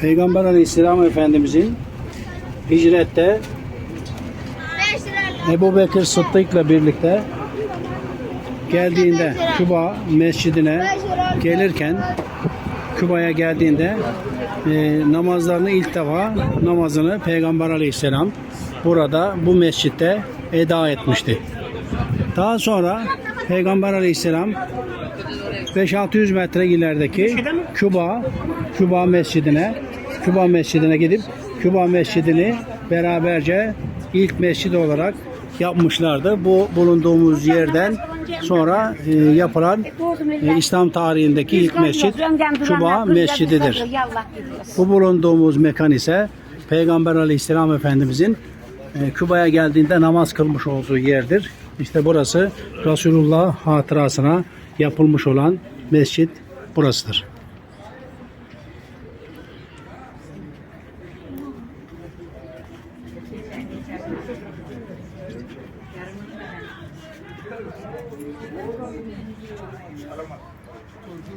Peygamber Aleyhisselam Efendimizin hicrette 5 lira. Ebu Bekir Sıddık'la birlikte geldiğinde Küba mescidine gelirken Küba'ya geldiğinde e, namazlarını ilk defa namazını Peygamber Aleyhisselam burada bu mescitte eda etmişti. Daha sonra Peygamber Aleyhisselam 5-600 metre ilerideki Küba Küba Mescidine Küba Mescidine gidip Küba Mescidini beraberce ilk mescid olarak yapmışlardı. Bu bulunduğumuz yerden sonra e, yapılan e, İslam tarihindeki ilk mescid Küba Mescididir. Bu bulunduğumuz mekan ise Peygamber Aleyhisselam Efendimizin e, Küba'ya geldiğinde namaz kılmış olduğu yerdir. İşte burası Resulullah hatırasına yapılmış olan mescit burasıdır.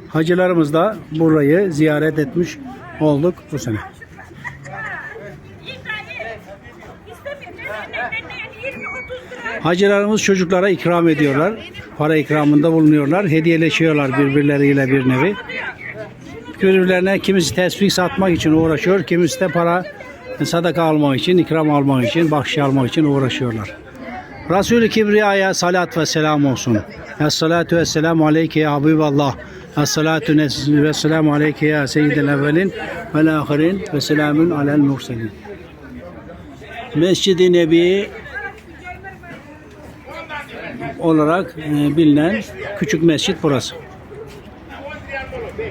Hacılarımız da burayı ziyaret etmiş olduk bu sene. Hacılarımız çocuklara ikram ediyorlar. Para ikramında bulunuyorlar. Hediyeleşiyorlar birbirleriyle bir nevi. Birbirlerine kimisi tesbih satmak için uğraşıyor. Kimisi de para sadaka almak için, ikram almak için, bahşiş almak için uğraşıyorlar. Resulü Kibriya'ya salat ve selam olsun. Esselatu ve selamu aleyke ya Habiballah. Esselatu ve selamu aleyke ya seyyidel evvelin ve ahirin ve selamun alel murselin. Mescid-i Nebi olarak e, bilinen küçük mescit burası.